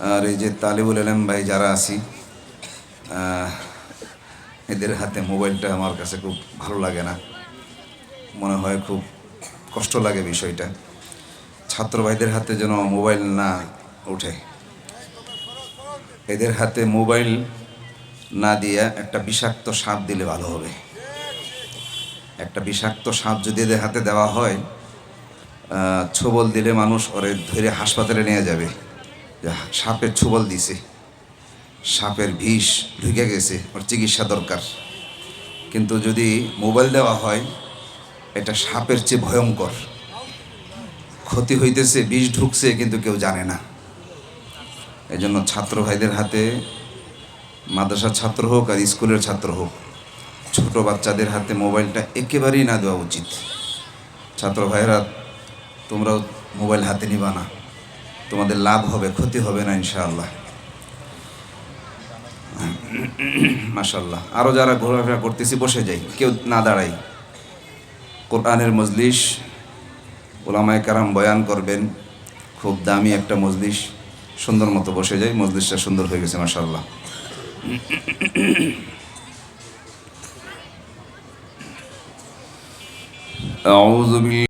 আর এই যে তালিবুল আলম ভাই যারা আছি এদের হাতে মোবাইলটা আমার কাছে খুব ভালো লাগে না। মনে হয় খুব কষ্ট লাগে বিষয়টা। ছাত্র ভাইদের হাতে যেন মোবাইল না ওঠে। এদের হাতে মোবাইল না দিয়ে একটা বিষাক্ত সাপ দিলে ভালো হবে। একটা বিষাক্ত সাপ যদি এদের হাতে দেওয়া হয় ছোবল দিলে মানুষ ওরে ধরে হাসপাতালে নিয়ে যাবে। সাপের ছোবল দিছে। সাপের বিষ ঢুকে গেছে, ওর চিকিৎসা দরকার। কিন্তু যদি মোবাইল দেওয়া হয়, এটা সাপের চেয়ে ভয়ঙ্কর। ক্ষতি হইতেছে, বিষ ঢুকছে, কিন্তু কেউ জানে না। এই জন্য ছাত্র ভাইদের হাতে, মাদ্রাসার ছাত্র হোক আর স্কুলের ছাত্র হোক, ছোট বাচ্চাদের হাতে মোবাইলটা একেবারেই না দেওয়া উচিত। ছাত্র ভাইরা তোমরাও মোবাইল হাতে নিবা না। তোমাদের লাভ হবে ক্ষতি হবে না ইনশাআল্লাহ মাশাল্লাহ আরও যারা ঘোরাফেরা করতেছি বসে যাই কেউ না দাঁড়াই কোরআনের মজলিস ওলামায় কারাম বয়ান করবেন খুব দামি একটা মজলিস সুন্দর মতো বসে যাই মজলিসটা সুন্দর হয়ে গেছে মাশাল্লাহ أعوذ بالله